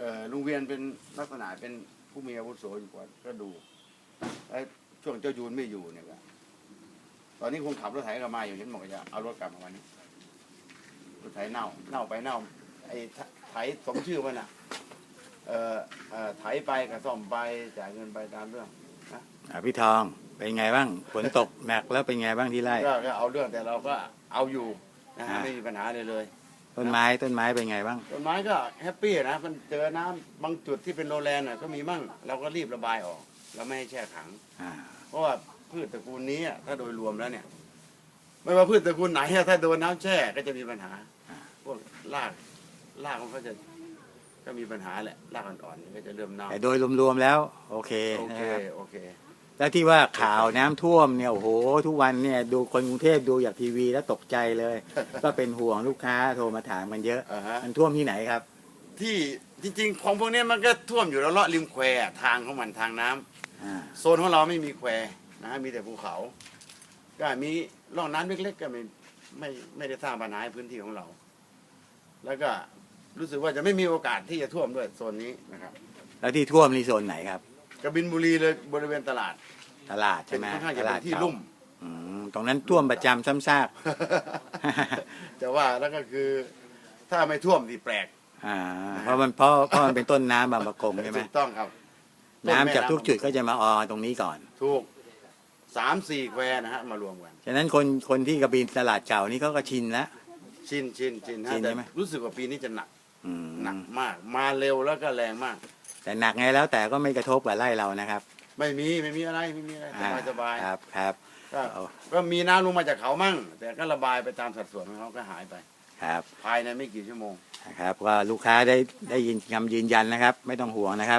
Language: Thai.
เออลุงเวียนเป็นลักษณะเป็นผู้มีอาวุโสอยู่กว่าก็ดูไอ้ช่วงเจ้ายูนไม่อยู่เนี่ยก็ตอนนี้คงขับรถไถกลับมาอยู่เห็นบอกว่าจะเอารถกลับมาวันนี้รถไถเน่าเน่าไปเน่า ไอ้ไถสมชื่อมันอะ เออเออไถไปกับซ่อมไปจ่ายเงินไปตามเรื่องอะพี่ทองเป็นไงบ้างฝนตกหนักแล้วเป็นไงบ้างที่ไร่ก็ก็เอาเรื่องแต่เราก็เอาอยู่นะฮะอ่าไม่มีปัญหาเลยเลย ต้นไม้ต้นไม้เป็นไงบ้าง ต้นไม้ก็แฮปปี้นะมันเจอน้ำบางจุดที่เป็นโรแลนด์น่ะก็มีมั่งเราก็รีบระบายออกเราไม่ให้แช่ขัง อ่า เพราะว่าพืชตระกูลนี้อะถ้าโดยรวมแล้วเนี่ย ไม่ว่าพืชตระกูลไหนอะถ้าโดนน้ำแช่ก็จะมีปัญหา พวกรากรากมันก็จะก็มีปัญหาแหละรากอ่อนๆก็จะเริ่มเน่าแต่โดยรวมๆแล้ว โอเคโอนะเคครับโอเค แล้วที่ว่าข่าวน้ำท่วมเนี่ยโอ้โห ทุกวันเนี่ยดูคนกรุงเทพดูจากทีวีแล้วตกใจเลย ก็เป็นห่วงลูกค้าโทรมาถามกันเยอะ อ่าฮะ มันท่วมที่ไหนครับ ที่จริงๆ ของพวกนี้มันก็ท่วมอยู่แล้วเลาะริมแควอะทางของมันทางน้ำอ่า โซนของเราไม่มีแควนะฮะมีแต่ภูเขา ก็มีร่องน้ำเล็กๆ ก็ไม่ไม่ไม่ได้สร้างปัญหาให้พื้นที่ของเรา แล้วก็รู้สึกว่าจะไม่มีโอกาสที่จะท่วมด้วยโซนนี้นะครับ แล้วที่ท่วมนี่โซนไหนครับ กบินบุรีเลยบริเวณตลาดตลาดเป็ใช่นไหมค่อนข้างตจะลาเป็ดนที่เก่าลุ่ม อืมตรงนั้นท่วมประจำซ้ำซาก แต่ว่าแล้วก็คือถ้าไม่ท่วมที่แปลกอ่าเพราะมันเพราะเพราะมันเป็นต้นน้ำบางประกงใช่ไหมถูกต้องครับน้ำจากทุกจุดก็จะมาออตรงนี้ก่อน ถูกสามสี่แควนะฮะมารวมกัน ฉะนั้นคนคนที่กระบินตลาดเก่านี่เขาก็ชินแล้ว ชินชินชินฮะชินแต่ใช่ไหม รู้สึกว่าปีนี้จะหนักอืมหนักมาก มาเร็วแล้วก็แรงมาก แต่หนักไงแล้วแต่ก็ไม่กระทบกับไร่เรานะครับไม่มีไม่มีอะไรไม่มีอะไรสอ่บายสบายครับครับก็เอาก็มีน้ำลงมาจากเขามั่ง แต่ก็ระบายไปตามสัดส่วนของเขาก็หายไปครับภายในไม่กี่ชั่วโมงนะครับก็ลูกค้าได้ได้ยินคำยืนยันนะครับ ไม่ต้องห่วงนะครับ